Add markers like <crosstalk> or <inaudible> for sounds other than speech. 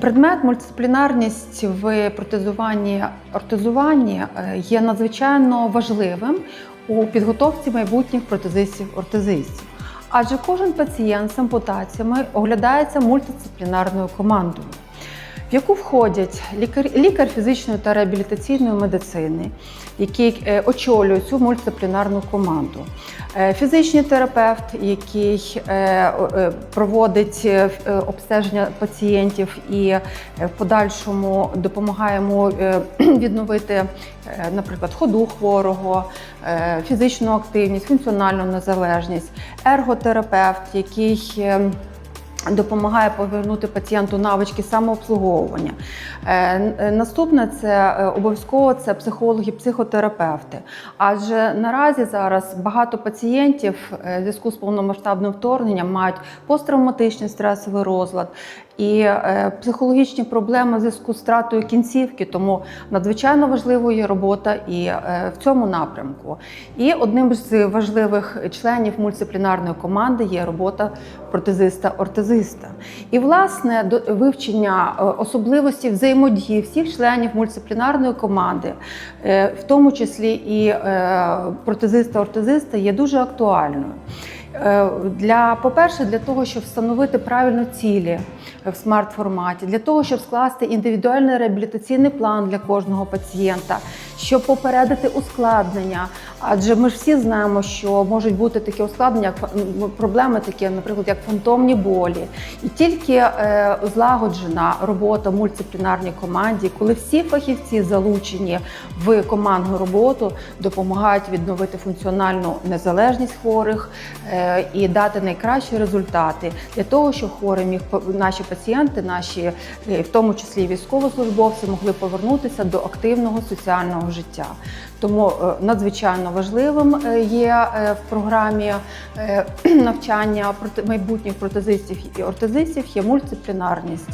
Предмет мультидисциплінарність в протезуванні ортезуванні е, є надзвичайно важливим у підготовці майбутніх протезистів-ортезистів. Адже кожен пацієнт з ампутаціями оглядається мультидисциплінарною командою, в яку входять лікар, лікар фізичної та реабілітаційної медицини, який е, очолює цю мультидисциплінарну команду, е, фізичний терапевт, який е, проводить обстеження пацієнтів і в подальшому допомагає йому е, <clears throat> відновити, наприклад, ходу хворого, фізичну активність, функціональну незалежність, ерготерапевт, який е, допомагає повернути пацієнту навички самообслуговування. Е, е, Наступне це е, обов'язково це психологи, психотерапевти. Адже наразі зараз багато пацієнтів в зв'язку з повномасштабним вторгненням мають посттравматичний стресовий розлад і психологічні проблеми в зв'язку з втратою кінцівки. Тому надзвичайно важливою є робота і в цьому напрямку. І одним з важливих членів мультидисциплінарної команди є робота протезиста-ортезиста. І власне вивчення е, особливостей взаємодії всіх членів мультидисциплінарної команди, е, в тому числі і е, протезиста-ортезиста, є дуже актуальною. Для, по-перше, для того, щоб встановити правильно цілі в смарт-форматі, для того, щоб скласти індивідуальний реабілітаційний план для кожного пацієнта, щоб попередити ускладнення. Адже ми ж всі знаємо, що можуть бути такі ускладнення, як проблеми, такі, наприклад, як фантомні болі. І тільки е, злагоджена робота в мультидисциплінарній команді, коли всі фахівці залучені в командну роботу, допомагають відновити функціональну незалежність хворих е, і дати найкращі результати для того, щоб хворі міг наші пацієнти, наші, е, в тому числі військовослужбовці, могли повернутися до активного соціального життя. Тому е, надзвичайно важливим е, є е, в програмі <clears throat> навчання майбутніх протезистів і ортезистів є мультидисциплінарність.